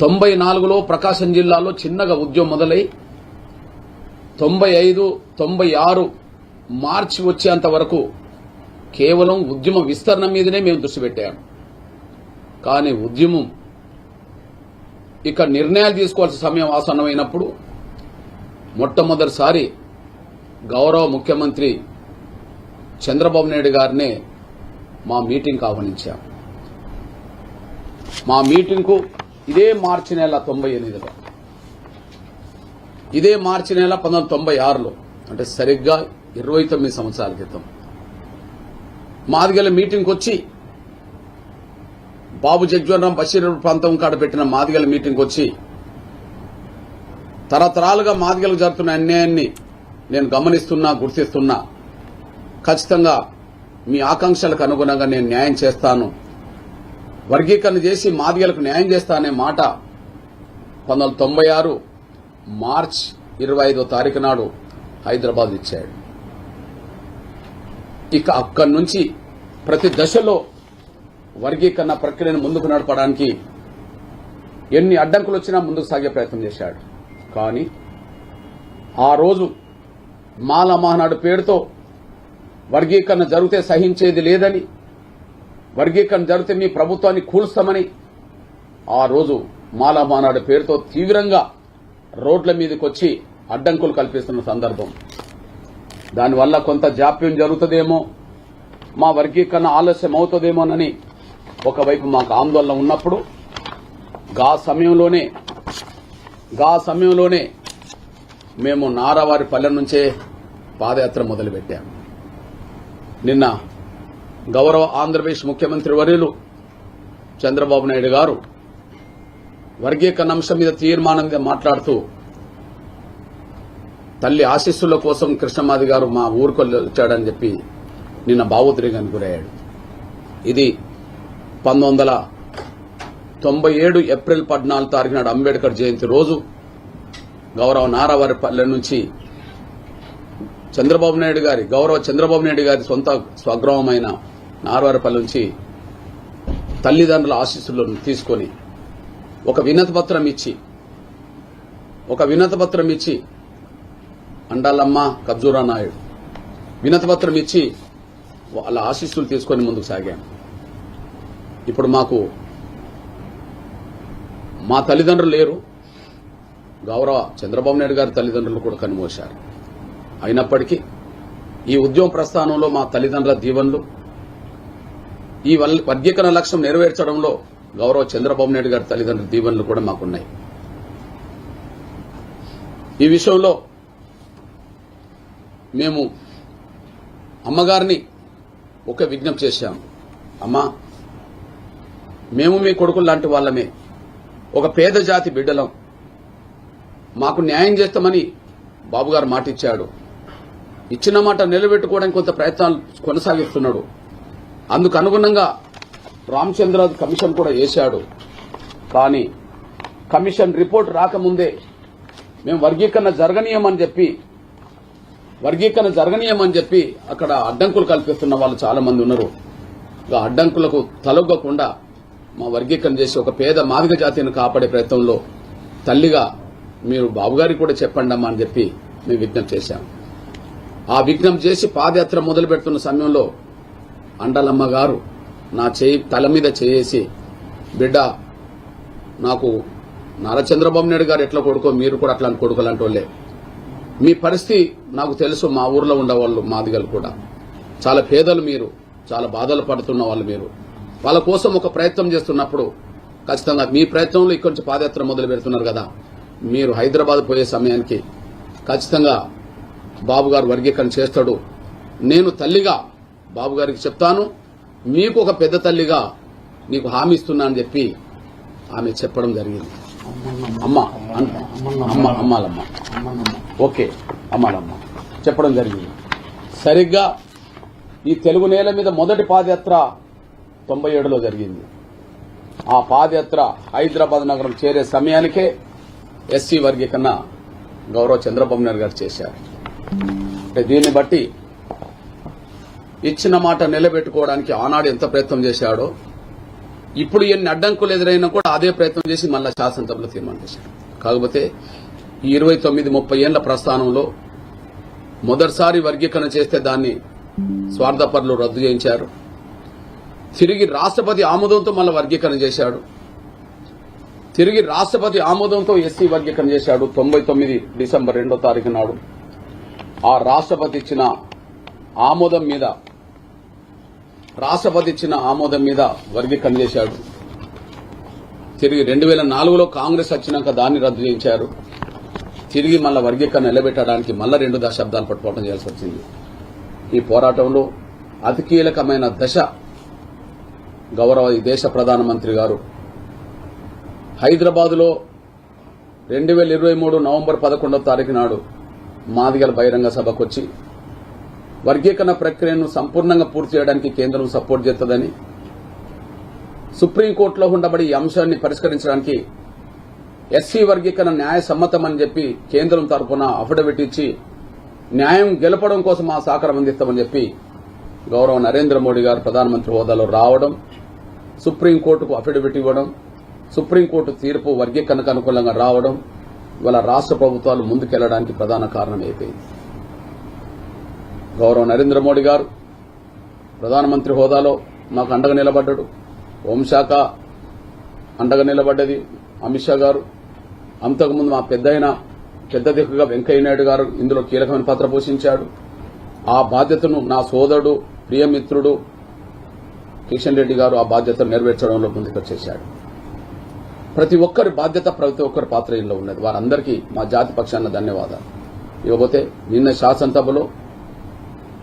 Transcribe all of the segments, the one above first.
తొంభై నాలుగులో ప్రకాశం జిల్లాలో చిన్నగా ఉద్యమం మొదలై తొంభై ఐదు తొంభై ఆరు మార్చి వచ్చేంత వరకు కేవలం ఉద్యమ విస్తరణ మీదనే మేము దృష్టి పెట్టాము కానీ ఉద్యమం ఇక నిర్ణయాలు తీసుకోవాల్సిన సమయం ఆసన్నమైనప్పుడు మొట్టమొదటిసారి గౌరవ ముఖ్యమంత్రి చంద్రబాబు నాయుడు గారినే మా మీటింగ్ ఆహ్వానించాం. మా మీటింగ్కు ఇదే మార్చి నెల తొంభై ఎనిమిదిలో. ఇదే మార్చి నెల పంతొమ్మిది తొంభై ఆరులో. అంటే సరిగ్గా ఇరవై తొమ్మిది సంవత్సరాల క్రితం. మాదిగల మీటింగ్కి వచ్చి బాబు జగ్జీవనరాం బషీర్ ప్రాంతం కాడ పెట్టిన మాదిగల మీటింగ్కి వచ్చి తరతరాలుగా మాదిగలకు జరుగుతున్న అన్యాయాన్ని నేను గమనిస్తున్నా గుర్తిస్తున్నా. ఖచ్చితంగా మీ ఆకాంక్షలకు అనుగుణంగా నేను న్యాయం చేస్తాను. వర్గీకరణ చేసి మాదిగలకు న్యాయం చేస్తానే మాట పంతొమ్మిది వందల తొంభై ఆరు మార్చ్ ఇరవై ఐదో తారీఖు నాడు హైదరాబాద్ ఇచ్చాడు. ఇక అక్కడి నుంచి ప్రతి దశలో వర్గీకరణ ప్రక్రియను ముందుకు నడపడానికి ఎన్ని అడ్డంకులు వచ్చినా ముందుకు సాగే ప్రయత్నం చేశాడు. కానీ ఆ రోజు మాల మహానాడు పేరుతో వర్గీకరణ జరిగితే సహించేది లేదని వర్గీకరణ జరిగితే మీ ప్రభుత్వాన్ని కూల్స్తామని. ఆ రోజు మాలామానాడు పేరుతో తీవ్రంగా రోడ్ల మీదకి వచ్చి అడ్డంకులు కల్పిస్తున్న సందర్భం. దానివల్ల కొంత జాప్యం జరుగుతుందేమో మా వర్గీకరణ ఆలస్యం అవుతుందేమోనని ఒకవైపు మాకు ఆందోళన ఉన్నప్పుడు గా సమయంలోనే గా సమయంలోనే మేము నారావారి పల్లె నుంచే పాదయాత్ర మొదలుపెట్టాము నిన్న గౌరవ ఆంధ్రప్రదేశ్ ముఖ్యమంత్రి వర్యులు చంద్రబాబు నాయుడు గారు వర్గీకరణ అంశం మీద తీర్మానం మీద మాట్లాడుతూ తల్లి ఆశీస్సుల కోసం కృష్ణమాది గారు మా ఊరుకు వచ్చాడని చెప్పి నిన్న భావోద్రేగానికి గురయ్యాడు. ఇది పంతొమ్మిది వందల తొంభై ఏడు ఏప్రిల్ పద్నాలుగు తారీఖు నాడు అంబేద్కర్ జయంతి రోజు గౌరవ నారావారిపల్లె నుంచి చంద్రబాబు నాయుడు గారి గౌరవ చంద్రబాబు నాయుడు గారి సొంత స్వగ్రామమైన నార్వారపల్లి నుంచి తల్లిదండ్రుల ఆశీస్సులను తీసుకొని ఒక వినతిపత్రం ఇచ్చి ఒక వినతిపత్రం ఇచ్చి అండాలమ్మ కబ్జూరా నాయుడు. వినతిపత్రం ఇచ్చి వాళ్ళ ఆశీస్సులు తీసుకొని ముందుకు సాగాను ఇప్పుడు మాకు మా తల్లిదండ్రులు లేరు. గౌరవ చంద్రబాబు నాయుడు గారి తల్లిదండ్రులు కూడా కనుమోశారు. అయినప్పటికీ ఈ ఉద్యమ ప్రస్థానంలో మా తల్లిదండ్రుల దీవెనలు ఈ వర్గీకరణ లక్ష్యం నెరవేర్చడంలో గౌరవ చంద్రబాబు నాయుడు గారి తల్లిదండ్రుల దీవెనలు కూడా మాకున్నాయి. ఈ విషయంలో మేము అమ్మగారిని ఒక విజ్ఞప్తి చేశాము అమ్మా మేము మీ కొడుకులు లాంటి వాళ్ళమే. ఒక పేద జాతి బిడ్డలం. మాకు న్యాయం చేస్తామని బాబుగారు మాట ఇచ్చాడు ఇచ్చిన మాట నిలబెట్టుకోవడానికి కొంత ప్రయత్నాలు కొనసాగిస్తున్నాడు. అందుకు అనుగుణంగా రామచంద్రరాజు కమిషన్ కూడా వేశాడు. కానీ కమిషన్ రిపోర్ట్ రాకముందే మేము వర్గీకరణ జరగనీయమని చెప్పి వర్గీకరణ జరగనీయమని చెప్పి అక్కడ అడ్డంకులు కల్పిస్తున్న వాళ్ళు చాలా మంది ఉన్నారు. ఇక అడ్డంకులకు తలొగ్గకుండా మా వర్గీకరణ చేసి ఒక పేద మాదిక జాతిని కాపాడే ప్రయత్నంలో తల్లిగా మీరు బాబుగారికి కూడా చెప్పండి అమ్మా అని చెప్పి మేము విజ్ఞప్తి చేశాం. ఆ విజ్ఞప్తి చేసి పాదయాత్ర మొదలు పెడుతున్న సమయంలో అండలమ్మ గారు నా చేయి తల మీద చేసి బిడ్డ నాకు నారా చంద్రబాబు నాయుడు గారు ఎట్లా కొడుకో మీరు కూడా అట్లాంటి కొడుకు వాళ్ళే. మీ పరిస్థితి నాకు తెలుసు మా ఊర్లో ఉండేవాళ్ళు మాదిగలు కూడా. చాలా పేదలు మీరు చాలా బాధలు పడుతున్న వాళ్ళు మీరు. వాళ్ళ కోసం ఒక ప్రయత్నం చేస్తున్నప్పుడు ఖచ్చితంగా మీ ప్రయత్నంలో ఇక్కడి నుంచి పాదయాత్ర మొదలు పెడుతున్నారు కదా. మీరు హైదరాబాద్ పోయే సమయానికి ఖచ్చితంగా బాబు గారు వర్గీకరణ చేస్తాడు. నేను తల్లిగా బాబు గారికి చెప్తాను మీకు ఒక పెద్ద తల్లిగా నీకు హామీ ఇస్తున్నా అని చెప్పి ఆమె చెప్పడం జరిగింది. అమ్మ అమ్మ అమ్మాలమ్మ. ఓకే అమ్మాలమ్మ. చెప్పడం జరిగింది. సరిగ్గా ఈ తెలుగు నేల మీద మొదటి పాదయాత్ర తొంభై ఏడులో జరిగింది. ఆ పాదయాత్ర హైదరాబాద్ నగరం చేరే సమయానికే ఎస్సీ వర్గీకరణ గౌరవ చంద్రబాబు నాయుడు గారు చేశారు. అంటే దీన్ని బట్టి ఇచ్చిన మాట నిలబెట్టుకోవడానికి ఆనాడు ఎంత ప్రయత్నం చేశాడో ఇప్పుడు ఎన్ని అడ్డంకులు ఎదురైనా కూడా అదే ప్రయత్నం చేసి మళ్ళా శాసనసభలో తీర్మానం చేశాడు. కాకపోతే ఈ ఇరవై తొమ్మిది ముప్పై ఏళ్ళ ప్రస్థానంలో మొదటిసారి వర్గీకరణ చేస్తే దాన్ని స్వార్థపరులు రద్దు చేయించారు. తిరిగి రాష్ట్రపతి ఆమోదంతో మళ్ళీ వర్గీకరణ చేశాడు. తిరిగి రాష్ట్రపతి ఆమోదంతో ఎస్సీ వర్గీకరణ చేశాడు తొంభై తొమ్మిది డిసెంబర్ రెండో తారీఖు నాడు. ఆ రాష్ట్రపతి ఇచ్చిన ఆమోదం మీద రాష్ట్రపతి ఇచ్చిన ఆమోదం మీద వర్గీకరణ చేశాడు తిరిగి రెండు వేల నాలుగులో కాంగ్రెస్ వచ్చినాక దాన్ని రద్దు చేయించారు. తిరిగి మళ్ళా వర్గీకరణ నిలబెట్టడానికి మళ్ళా రెండు దశాబ్దాలు పట్టుకోవడం చేయాల్సి వచ్చింది. ఈ పోరాటంలో అతి కీలకమైన దశ గౌరవ దేశ ప్రధానమంత్రి గారు. హైదరాబాద్లో రెండు వేల ఇరవై మూడు నవంబర్ పదకొండవ తారీఖు నాడు మాదిగల బహిరంగ సభకు వచ్చి వర్గీకరణ ప్రక్రియను సంపూర్ణంగా పూర్తి చేయడానికి కేంద్రం సపోర్ట్ చేస్తుందని సుప్రీంకోర్టులో ఉండబడి ఈ అంశాన్ని పరిష్కరించడానికి ఎస్సీ వర్గీకరణ న్యాయ సమ్మతమని చెప్పి కేంద్రం తరఫున అఫిడవిట్ ఇచ్చి న్యాయం గెలపడం కోసం ఆ సహకారం అందిస్తామని చెప్పి గౌరవ నరేంద్ర మోడీ గారు ప్రధానమంత్రి హోదాలో రావడం సుప్రీంకోర్టుకు అఫిడవిట్ ఇవ్వడం సుప్రీంకోర్టు తీర్పు వర్గీకరణకు అనుకూలంగా రావడం ఇవాళ రాష్ట్ర ప్రభుత్వాలు ముందుకెళ్ళడానికి ప్రధాన కారణం అయిపోయింది గౌరవ నరేంద్ర మోడీ గారు ప్రధానమంత్రి హోదాలో మాకు అండగా నిలబడ్డాడు. హోంశాఖ అండగా నిలబడ్డది అమిత్ షా గారు. అంతకుముందు మా పెద్దయిన పెద్ద దిక్కుగా వెంకయ్య నాయుడు గారు ఇందులో కీలకమైన పాత్ర పోషించాడు. ఆ బాధ్యతను నా సోదరుడు ప్రియమిత్రుడు కిషన్ రెడ్డి గారు ఆ బాధ్యతను నెరవేర్చడంలో ముందుకొచ్చేశాడు ప్రతి ఒక్కరి బాధ్యత ప్రతి ఒక్కరి పాత్ర ఇందులో ఉన్నది. వారందరికీ మా జాతి పక్షాన ధన్యవాదాలు. ఇకపోతే నిన్న శాసనసభలో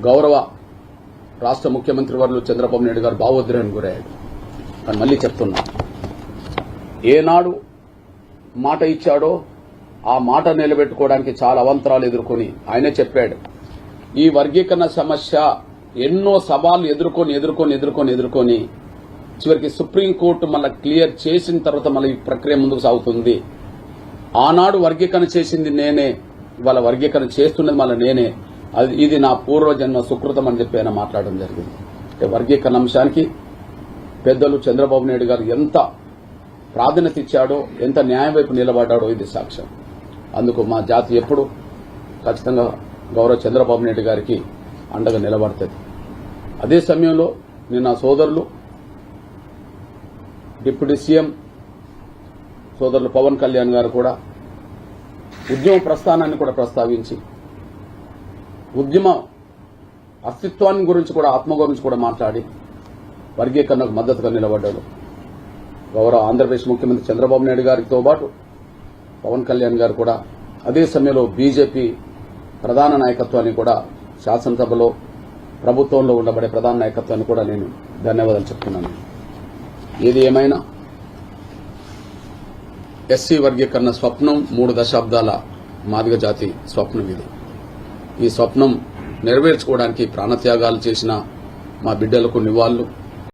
గౌరవ రాష్ట్ర ముఖ్యమంత్రి వర్లు చంద్రబాబు నాయుడు గారు భావోద్రేహం గురయ్యాడు కానీ మళ్ళీ చెప్తున్నా ఏనాడు మాట ఇచ్చాడో ఆ మాట నిలబెట్టుకోవడానికి చాలా అవంతరాలు ఎదుర్కొని ఆయనే చెప్పాడు ఈ వర్గీకరణ సమస్య ఎన్నో సవాళ్ళు ఎదుర్కొని ఎదుర్కొని ఎదుర్కొని ఎదుర్కొని చివరికి సుప్రీంకోర్టు మళ్ళీ క్లియర్ చేసిన తర్వాత మళ్ళీ ఈ ప్రక్రియ ముందుకు సాగుతుంది. ఆనాడు వర్గీకరణ చేసింది నేనే ఇవాళ వర్గీకరణ చేస్తున్నది మళ్ళీ నేనే. అది ఇది నా పూర్వజన్మ సుకృతం అని చెప్పి ఆయన మాట్లాడడం జరిగింది. వర్గీకరణ అంశానికి పెద్దలు చంద్రబాబు నాయుడు గారు ఎంత ప్రాధాన్యత ఇచ్చాడో ఎంత న్యాయం వైపు నిలబడ్డాడో ఇది సాక్ష్యం. అందుకు మా జాతి ఎప్పుడు ఖచ్చితంగా గౌరవ చంద్రబాబు నాయుడు గారికి అండగా నిలబడుతుంది. అదే సమయంలో నేను నా సోదరులు డిప్యూటీ సీఎం సోదరులు పవన్ కళ్యాణ్ గారు కూడా ఉద్యమ ప్రస్థానాన్ని కూడా ప్రస్తావించి ఉద్యమ అస్తిత్వాన్ని గురించి కూడా ఆత్మ గురించి కూడా మాట్లాడి వర్గీకరణకు మద్దతుగా నిలబడ్డాడు. గౌరవ ఆంధ్రప్రదేశ్ ముఖ్యమంత్రి చంద్రబాబు నాయుడు గారితో పాటు పవన్ కళ్యాణ్ గారు కూడా అదే సమయంలో బీజేపీ ప్రధాన నాయకత్వాన్ని కూడా శాసనసభలో ప్రభుత్వంలో ఉండబడే ప్రధాన నాయకత్వాన్ని కూడా నేను ధన్యవాదాలు చెప్తున్నాను. ఏది ఏమైనా ఎస్సీ వర్గీకరణ స్వప్నం మూడు దశాబ్దాల మాదిగ జాతి స్వప్నం ఇది. ఈ స్వప్నం నెరవేర్చుకోవడానికి ప్రాణత్యాగాలు చేసిన మా బిడ్డలకు నివాళులు.